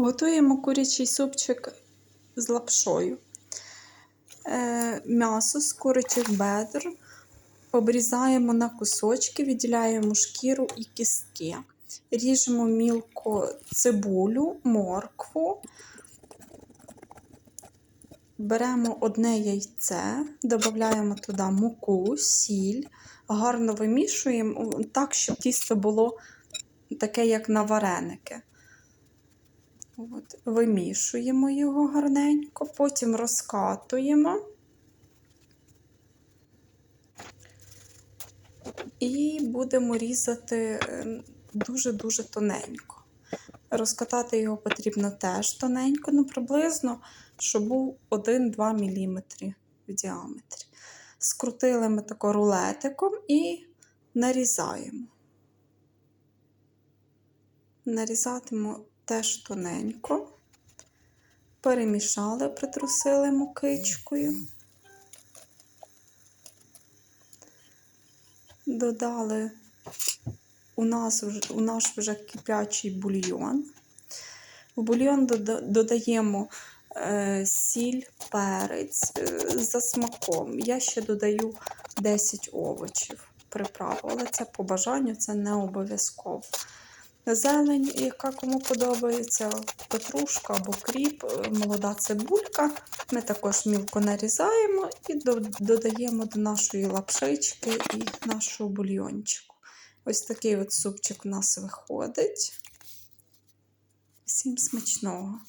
Готуємо курячий супчик з лапшою. Е, М'ясо з курячих бедр обрізаємо на кусочки, відділяємо шкіру і кістки. Ріжемо мілко цибулю, моркву. Беремо одне яйце, додаємо туди муку, сіль, гарно вимішуємо так, щоб тісто було таке, як на вареники. От, вимішуємо його гарненько, потім розкатуємо і будемо різати е, дуже-дуже тоненько. Розкатати його потрібно теж тоненько, ну приблизно, щоб був 1-2 мм в діаметрі. Скрутили ми тако рулетиком і нарізаємо. Нарізатимемо теж тоненько, перемішали, притрусили мукичкою, додали у нас у наш вже кипячий бульйон. В бульйон додаємо е, сіль, перець е, за смаком. Я ще додаю 10 овочів приправ, але це по бажанню, це не обов'язково. Зелень, яка кому подобається, петрушка або кріп, е, молода цибулька. Ми також мілко нарізаємо і додаємо до нашої лапшички і нашого бульйончику. Ось такий от супчик у нас виходить. Всім смачного!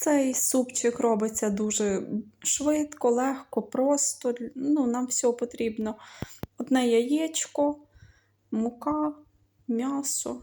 Цей супчик робиться дуже швидко, легко, просто. Ну, нам всього потрібно одне яєчко, мука, м'ясо,